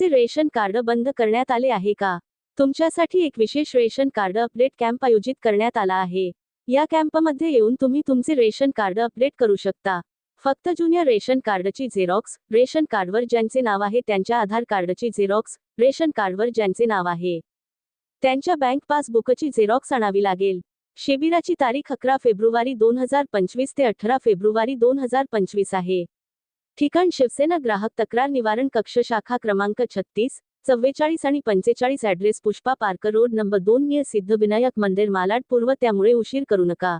तुमचे ration card बंद करण्यात आले आहे का? तुमच्यासाठी एक विशेष रेशन कार्ड अपडेट कॅम्प आयोजित करण्यात आला आहे. या कॅम्पमध्ये येऊन तुम्ही तुमचे रेशन कार्ड अपडेट करू शकता. फक्त जुन्या रेशन कार्डची झेरॉक्स रेशन कार्डवर ज्यांचे नाव आहे त्यांच्या आधार कार्डची झेरॉक्स रेशन कार्डवर ज्यांचे नाव आहे. त्यांच्या बँक पासबुकची झेरॉक्स आणावी लागेल. शिबिराची तारीख अकरा फेब्रुवारी दोन हजार पंचवीस ते अठरा फेब्रुवारी दोन हजार पंचवीस आहे. ठिकाण शिवसेना ग्राहक तक्रार निवारण कक्ष शाखा क्रमांक छत्तीस चव्वेचाळीस आणि पंचेचाळीस address Pushpa park road number दोन निय सिद्धविनायक मंदिर मालाड पूर्व त्यामुळे उशीर करू नका.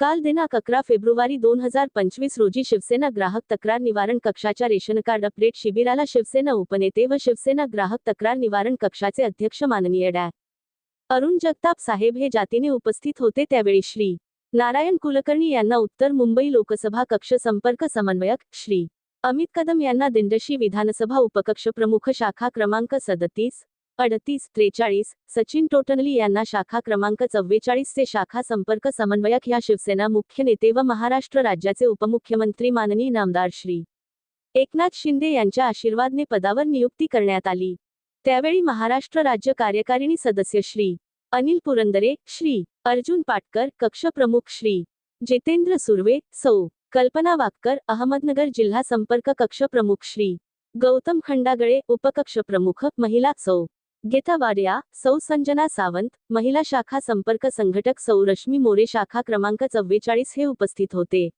काल दिनांक अकरा फेब्रुवारी दोन हजार पंचवीस रोजी शिवसेना ग्राहक तक्रार निवारण कक्षाच्या रेशन कार्ड अपडेट शिबिराला शिवसेना उपनेते व शिवसेना ग्राहक तक्रार निवारण कक्षाचे अध्यक्ष माननीय डॅ. अरुण जगताप साहेब हे जातीने उपस्थित होते त्यावेळी श्री. नारायण कुलकर्णी यांना उत्तर मुंबई लोकसभा कक्ष संपर्क समन्वयक श्री. अमित कदम यांना दिंडशी विधानसभा उपकक्ष प्रमुख शाखा क्रमांक सदतीस अडतीस त्रेचाळीस सचिन टोटनली यांना शाखा क्रमांक चव्वेचाळीस ते शाखा संपर्क समन्वयक ह्या शिवसेना मुख्य नेते व महाराष्ट्र राज्याचे उपमुख्यमंत्री माननीय नामदार श्री. एकनाथ शिंदे यांच्या आशीर्वादने पदावर नियुक्ती करण्यात आली. त्यावेळी महाराष्ट्र राज्य कार्यकारिणी सदस्य श्री. अनिल पुरंदरे श्री. अर्जुन पाटकर कक्ष प्रमुख श्री. जितेंद्र सुर्वे सौ. कल्पना वाककर अहमदनगर जिल्हा संपर्क कक्ष प्रमुख श्री. गौतम खंडागळे उपकक्ष प्रमुख महिला सौ. गीता वाड्या सौ. संजना सावंत महिला शाखा संपर्क संघटक सौ. रश्मी मोरे शाखा क्रमांक चव्वेचाळीस हे उपस्थित होते.